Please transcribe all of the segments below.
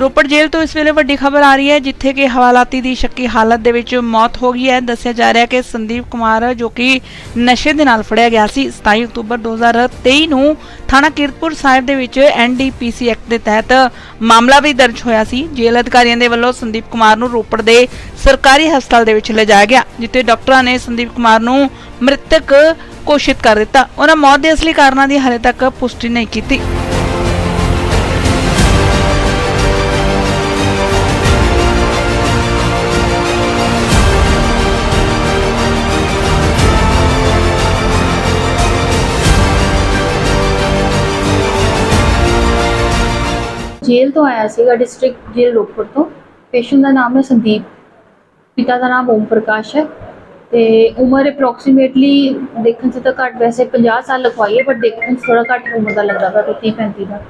ਰੋਪੜ ਜੇਲ੍ਹ ਤੋਂ ਇਸ ਵੇਲੇ ਵੱਡੀ ਖਬਰ ਆ ਰਹੀ ਹੈ, ਜਿੱਥੇ ਕਿ ਹਵਾਲਾਤੀ ਦੀ ਸ਼ੱਕੀ ਹਾਲਤ ਦੇ ਵਿੱਚ ਮੌਤ ਹੋ ਗਈ ਹੈ। ਦੱਸਿਆ ਜਾ ਰਿਹਾ ਹੈ ਕਿ ਸੰਦੀਪ ਕੁਮਾਰ, ਜੋ ਕਿ ਨਸ਼ੇ ਦੇ ਨਾਲ ਫੜਿਆ ਗਿਆ ਸੀ 27 ਅਕਤੂਬਰ 2023 ਨੂੰ ਥਾਣਾ ਕੀਰਤਪੁਰ ਸਾਹਿਬ ਦੇ ਵਿੱਚ ਐਨਡੀਪੀਸੀ ਐਕਟ ਦੇ ਤਹਿਤ ਮਾਮਲਾ ਵੀ ਦਰਜ ਹੋਇਆ ਸੀ। ਜੇਲ੍ਹ ਅਧਿਕਾਰੀਆਂ ਦੇ ਵੱਲੋਂ ਸੰਦੀਪ ਕੁਮਾਰ ਨੂੰ ਰੋਪੜ ਦੇ ਸਰਕਾਰੀ ਹਸਪਤਾਲ ਦੇ ਵਿੱਚ ਲਿਜਾਇਆ ਗਿਆ, ਜਿੱਥੇ ਡਾਕਟਰਾਂ ਨੇ ਸੰਦੀਪ ਕੁਮਾਰ ਨੂੰ ਮ੍ਰਿਤਕ ਘੋਸ਼ਿਤ ਕਰ ਦਿੱਤਾ। ਉਹਨਾਂ ਮੌਤ ਦੇ ਅਸਲੀ ਕਾਰਨਾਂ ਦੀ ਹਾਲੇ ਤੱਕ ਪੁਸ਼ਟੀ ਨਹੀਂ ਕੀਤੀ। ਜੇਲ੍ਹ ਤੋਂ ਆਇਆ ਸੀਗਾ ਡਿਸਟ੍ਰਿਕਟ ਜੇਲ੍ਹ ਰੋਪੜ ਤੋਂ। ਪੇਸ਼ੈਂਟ ਦਾ ਨਾਮ ਹੈ ਸੰਦੀਪ। ਪਿਤਾ ਦਾ ਨਾਮ ਓਮ ਪ੍ਰਕਾਸ਼ ਹੈ ਤੇ ਉਮਰ ਅਪਰੋਕਸੀਮੇਟਲੀ ਦੇਖਣ 'ਚ ਤਾਂ ਘੱਟ ਵੈਸੇ 50 ਸਾਲ ਲਿਖਵਾਈ ਹੈ ਪਰ ਦੇਖਣ 'ਚ ਥੋੜਾ ਘੱਟ ਉਮਰ ਦਾ ਲੱਗਦਾ ਪਿਆ 30 35 ਦਾ।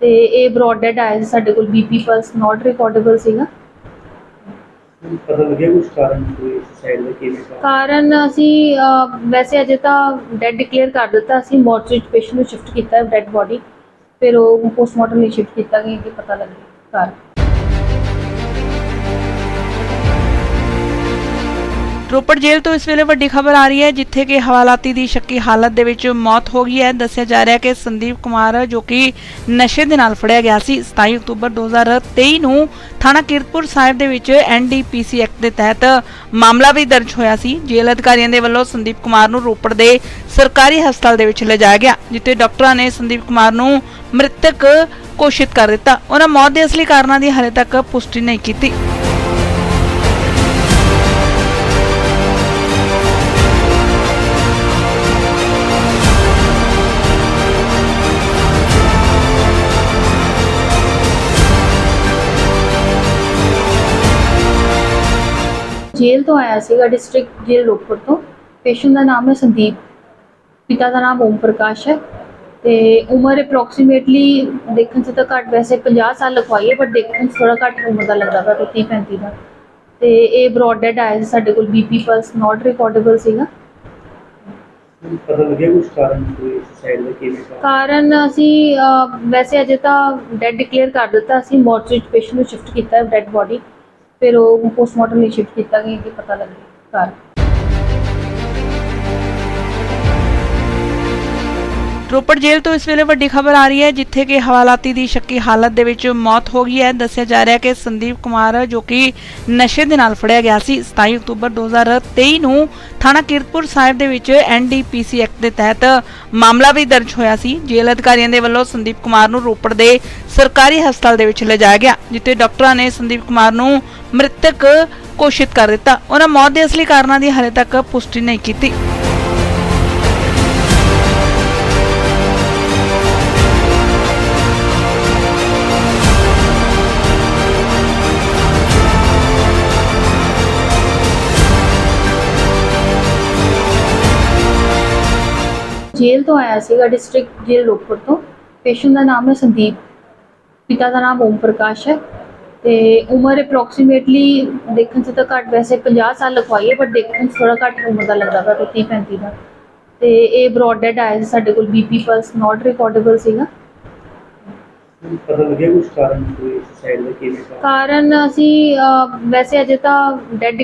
ਤੇ ਇਹ ਬ੍ਰੌਡ ਡੈਡ ਆਇਆ ਸੀ ਸਾਡੇ ਕੋਲ ਬੀਪੀ ਪਲਸ ਨਾਟ ਰਿਕਾਰਡੇਬਲ ਸੀਗਾ। ਪਤਾ ਲੱਗਿਆ ਕੁਝ ਕਾਰਨ ਕੋਈ ਦਾ ਅਸੀਂ ਵੈਸੇ ਅਜੇ ਤਾਂ ਡੈਡ ਡਿਕਲੇਅਰ ਕਰ ਦਿੱਤਾ ਅਸੀਂ ਮੋਰਚਰੀ ਪੇਸ਼ੈਂਟ ਨੂੰ ਸ਼ਿਫਟ ਕੀਤਾ ਡੈਡ ਬੋਡੀ ਫਿਰ ਉਹ ਪੋਸਟਮਾਰਟਮ ਲਈ ਸ਼ਿਫਟ ਕੀਤਾ ਗਿਆ ਕਿ ਪਤਾ ਲੱਗੇ ਘਰ। ਰੋਪੜ ਜੇਲ੍ਹ ਤੋਂ ਇਸ ਵੇਲੇ ਵੱਡੀ ਖਬਰ ਆ ਰਹੀ ਹੈ, ਜਿੱਥੇ ਕਿ ਹਵਾਲਾਤੀ ਦੀ ਸ਼ੱਕੀ ਹਾਲਤ ਦੇ ਵਿੱਚ ਮੌਤ ਹੋ ਗਈ ਹੈ। ਦੱਸਿਆ ਜਾ ਰਿਹਾ ਹੈ ਕਿ ਸੰਦੀਪ ਕੁਮਾਰ, ਜੋ ਕਿ ਨਸ਼ੇ ਦੇ ਨਾਲ ਫੜਿਆ ਗਿਆ ਸੀ 27 ਅਕਤੂਬਰ 2023 ਨੂੰ ਥਾਣਾ ਕੀਰਤਪੁਰ ਸਾਹਿਬ ਦੇ ਵਿੱਚ ਐਨਡੀਪੀਸੀ ਐਕਟ ਦੇ ਤਹਿਤ ਮਾਮਲਾ ਵੀ ਦਰਜ ਹੋਇਆ ਸੀ। ਜੇਲ੍ਹ ਅਧਿਕਾਰੀਆਂ ਦੇ ਵੱਲੋਂ ਸੰਦੀਪ ਕੁਮਾਰ ਨੂੰ ਰੋਪੜ ਦੇ ਸਰਕਾਰੀ ਹਸਪਤਾਲ ਦੇ ਵਿੱਚ ਲਿਜਾਇਆ ਗਿਆ, ਜਿੱਥੇ ਡਾਕਟਰਾਂ ਨੇ ਸੰਦੀਪ ਕੁਮਾਰ ਨੂੰ ਮ੍ਰਿਤਕ ਘੋਸ਼ਿਤ ਕਰ ਦਿੱਤਾ। ਉਹਨਾਂ ਮੌਤ ਦੇ ਅਸਲੀ ਕਾਰਨਾਂ ਦੀ ਹਾਲੇ ਤੱਕ ਪੁਸ਼ਟੀ ਨਹੀਂ ਕੀਤੀ। ਜੇਲ੍ਹ ਤੋਂ ਆਇਆ ਸੀਗਾ ਡਿਸਟ੍ਰਿਕਟ ਜੇਲ੍ਹ ਰੋਪੜ ਤੋਂ। ਪੇਸ਼ੈਂਟ ਦਾ ਨਾਮ ਹੈ ਸੰਦੀਪ। ਪਿਤਾ ਦਾ ਨਾਮ ਓਮ ਪ੍ਰਕਾਸ਼ ਹੈ ਤੇ ਉਮਰ ਅਪਰੋਕਸੀਮੇਟਲੀ ਦੇਖਣ 'ਚ ਤਾਂ ਘੱਟ ਵੈਸੇ 50 ਸਾਲ ਲਿਖਵਾਈ ਹੈ ਪਰ ਦੇਖਣ 'ਚ ਥੋੜਾ ਘੱਟ ਉਮਰ ਦਾ ਲੱਗਦਾ ਪਿਆ 30 35 ਦਾ। ਤੇ ਇਹ ਬ੍ਰੌਡ ਡੈਡ ਆਇਆ ਸੀ ਸਾਡੇ ਕੋਲ ਬੀਪੀ ਪਲਸ ਨਾਟ ਰਿਕਾਰਡੇਬਲ ਸੀਗਾ। ਪਤਾ ਲੱਗਿਆ ਕੁਝ ਕਾਰਨ ਦਾ ਕਿਵੇਂ ਅਸੀਂ ਵੈਸੇ ਅਜੇ ਤਾਂ ਡੈਡ ਡਿਕਲੇਅਰ ਕਰ ਦਿੱਤਾ ਅਸੀਂ ਮੋਰਚਰੀ ਪੇਸ਼ੈਂਟ ਨੂੰ ਸ਼ਿਫਟ ਕੀਤਾ ਡੈਡ ਬੋਡੀ ਫਿਰ ਉਹ ਪੋਸਟਮਾਰਟਮ ਲਈ ਸ਼ਿਫਟ ਕੀਤਾ ਗਿਆ ਕਿ ਪਤਾ ਲੱਗੇ ਘਰ। ਰੋਪੜ ਜੇਲ੍ਹ ਤੋਂ ਇਸ ਵੇਲੇ ਵੱਡੀ ਖਬਰ ਆ ਰਹੀ ਹੈ, ਜਿੱਥੇ ਕਿ ਹਵਾਲਾਤੀ ਦੀ ਸ਼ੱਕੀ ਹਾਲਤ ਦੇ ਵਿੱਚ ਮੌਤ ਹੋ ਗਈ ਹੈ। ਦੱਸਿਆ ਜਾ ਰਿਹਾ ਹੈ ਕਿ ਸੰਦੀਪ ਕੁਮਾਰ, ਜੋ ਕਿ ਨਸ਼ੇ ਦੇ ਨਾਲ ਫੜਿਆ ਗਿਆ ਸੀ 27 ਅਕਤੂਬਰ 2023 ਨੂੰ ਥਾਣਾ ਕੀਰਤਪੁਰ ਸਾਹਿਬ ਦੇ ਵਿੱਚ ਐਨਡੀਪੀਸੀ ਐਕਟ ਦੇ ਤਹਿਤ ਮਾਮਲਾ ਵੀ ਦਰਜ ਹੋਇਆ ਸੀ। ਜੇਲ੍ਹ ਅਧਿਕਾਰੀਆਂ ਦੇ ਵੱਲੋਂ ਸੰਦੀਪ ਕੁਮਾਰ ਨੂੰ ਰੋਪੜ ਦੇ ਸਰਕਾਰੀ ਹਸਪਤਾਲ ਦੇ ਵਿੱਚ ਲਿਜਾਇਆ ਗਿਆ, ਜਿੱਥੇ ਡਾਕਟਰਾਂ ਨੇ ਸੰਦੀਪ ਕੁਮਾਰ ਨੂੰ ਮ੍ਰਿਤਕ ਘੋਸ਼ਿਤ ਕਰ ਦਿੱਤਾ। ਉਹਨਾਂ ਮੌਤ ਦੇ ਅਸਲੀ ਕਾਰਨਾਂ ਦੀ ਹਾਲੇ ਤੱਕ ਪੁਸ਼ਟੀ ਨਹੀਂ ਕੀਤੀ। ਜੇਲ੍ਹ ਤੋਂ ਆਇਆ ਸੀਗਾ ਡਿਸਟ੍ਰਿਕਟ ਜੇਲ੍ਹ ਰੋਪੜ ਤੋਂ। ਪੇਸ਼ੈਂਟ ਦਾ ਨਾਮ ਹੈ ਸੰਦੀਪ। ਪਿਤਾ ਦਾ ਨਾਮ ਓਮ ਪ੍ਰਕਾਸ਼ ਹੈ ਤੇ ਉਮਰ ਅਪਰੋਕਸੀਮੇਟਲੀ ਦੇਖਣ 'ਚ ਤਾਂ ਘੱਟ ਵੈਸੇ 50 ਸਾਲ ਲਿਖਵਾਈ ਹੈ ਪਰ ਦੇਖਣ 'ਚ ਥੋੜਾ ਘੱਟ ਉਮਰ ਦਾ ਲੱਗਦਾ ਪਿਆ 30 35 ਦਾ। ਤੇ ਇਹ ਬ੍ਰੌਡ ਡੈਡ ਆਇਆ ਸੀ ਸਾਡੇ ਕੋਲ ਬੀਪੀ ਪਲਸ ਨਾਟ ਰਿਕਾਰਡੇਬਲ ਸੀਗਾ। ਪਤਾ ਲੱਗਿਆ ਕੁਝ ਕਾਰਨ ਕੋਈ ਸੁਸਾਈਡ ਦਾ ਕਿਵੇਂ ਕਾਰਨ ਕਾਰਨ ਅਸੀਂ ਅਹ, ਵੈਸੇ ਅਜੇ ਤਾਂ ਡੈਡ